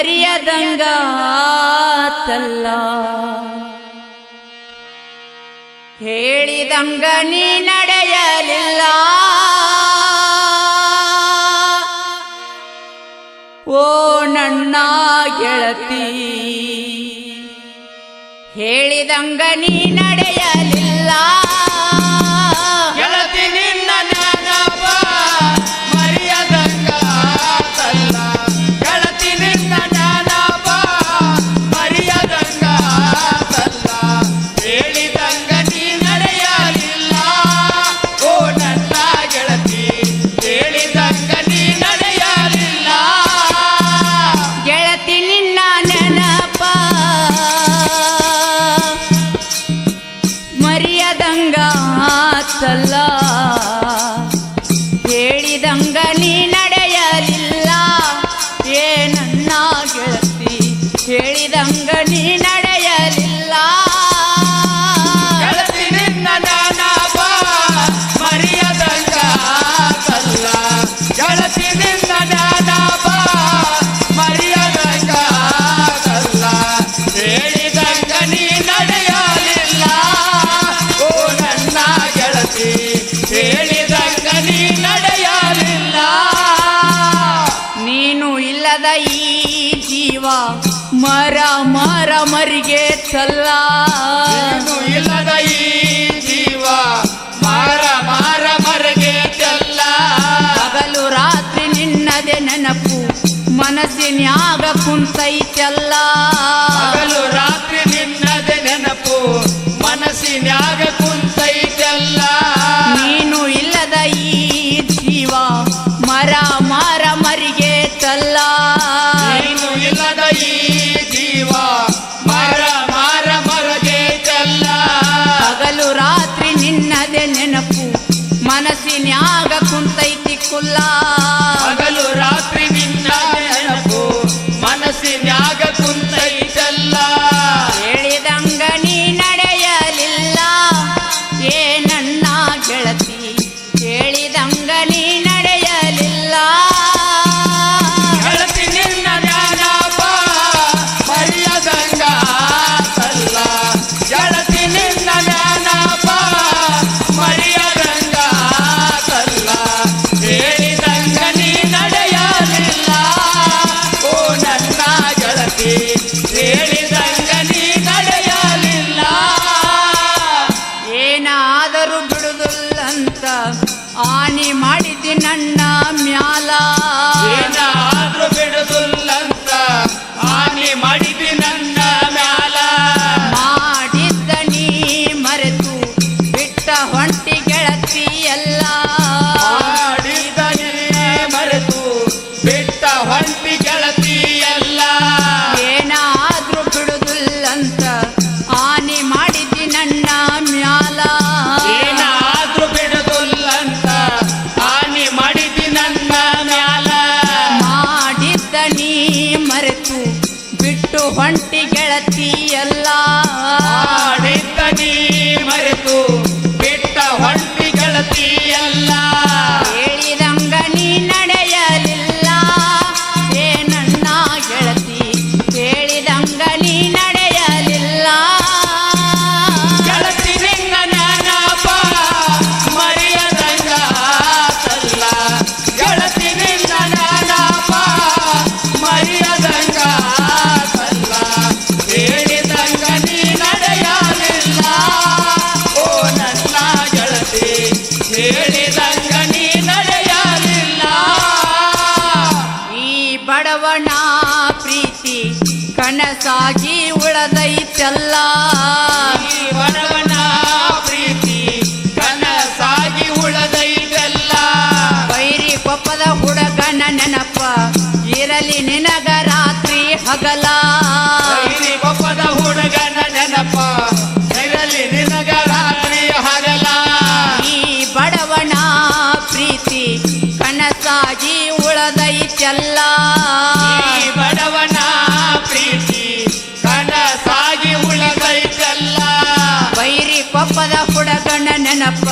ಮರೆಯದಂಗಾತಲ್ಲ ಹೇಳಿದಂಗ ನೀ ನಡೆಯಲಿಲ್ಲ ಓ ನನ್ನ ಗೆಳತಿ ಹೇಳಿದಂಗ ನೀ ನಡೆಯ ಹೇಳಿದಂಗ ನೀ ನಡೆಯಲಿಲ್ಲ ಏನನ್ನ ಗೆಳತಿ ಹೇಳಿದಂಗ ನೀ ನಡೆ ಮರ ಮರ ಮರಿಗೆ ಸಲ್ಲ ಇಲ್ಲದ ಈ ಜೀವ ಮರ ಮರ ಮರಿಗೆ ಚಲ್ಲ. ಹಗಲು ರಾತ್ರಿ ನಿನ್ನದೆ ನೆನಪು ಮನಸ್ಸಿನ್ಯಾಗ ಕುಂತೈತಲ್ಲ. ಹಗಲು ರಾತ್ರಿ ನಿನ್ನದೆ ನೆನಪು ಮನಸ್ಸಿನಾಗ ಕುಂತೈತಲ್ಲ. ನೀನು ಇಲ್ಲದ ಈ ಜೀವ ಮರ ಮನಸ್ಸಿನ್ಯಾಗ ಕುಂತೈತಿ ಕುಲ್ಲಾ ಹೇಳಿದಂಗ ನೀ ನಡೆಯಲಿಲ್ಲ ಏನಾದರೂ ಬಿಡುದಿಲ್ಲಂತ ಆನಿ ಮಾಡಿದಿ ನನ್ನ ಮ್ಯಾಲ. ಏನಾದರೂ ಬಿಡುದು நடத்தி எல்லாம் ಹೇಳಿದಂಗ ನೀ ನಡೆಯಲಿಲ್ಲ ಈ ಬಡವನ ಪ್ರೀತಿ ಕನಸಾಗಿ ಉಳದೈತೆಲ್ಲ. ಪ್ರೀತಿಯಲ್ಲ ಬಡವನ ಪ್ರೀತಿ ಕನಸಾಗಿ ಉಳಿದೈತಲ್ಲ ವೈರಿ ಕೊಪ್ಪದ ಹುಡುಗನ ನೆನಪ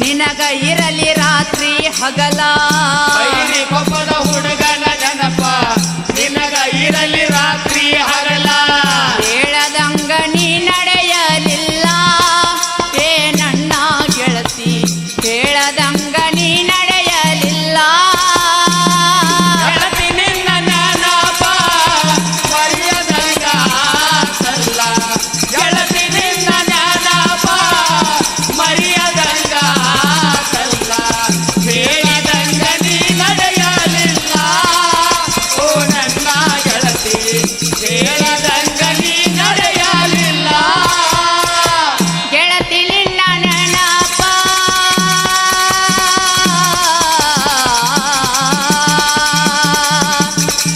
ನಿನಗ ಇರಲಿ ರಾತ್ರಿ ಹಗಲ. ವೈರಿ ಕೊಪ್ಪದ ಹುಡುಗನ ನೆನಪ ನಿನಗ ಇರಲಿ ರಾತ್ರಿ ಹಗಲ. ಹೇಳದಂಗ ನೀ ನಡೆಯಲಿಲ್ಲ. ಏನಣ್ಣ ಗೆಳತಿ ಹೇಳದ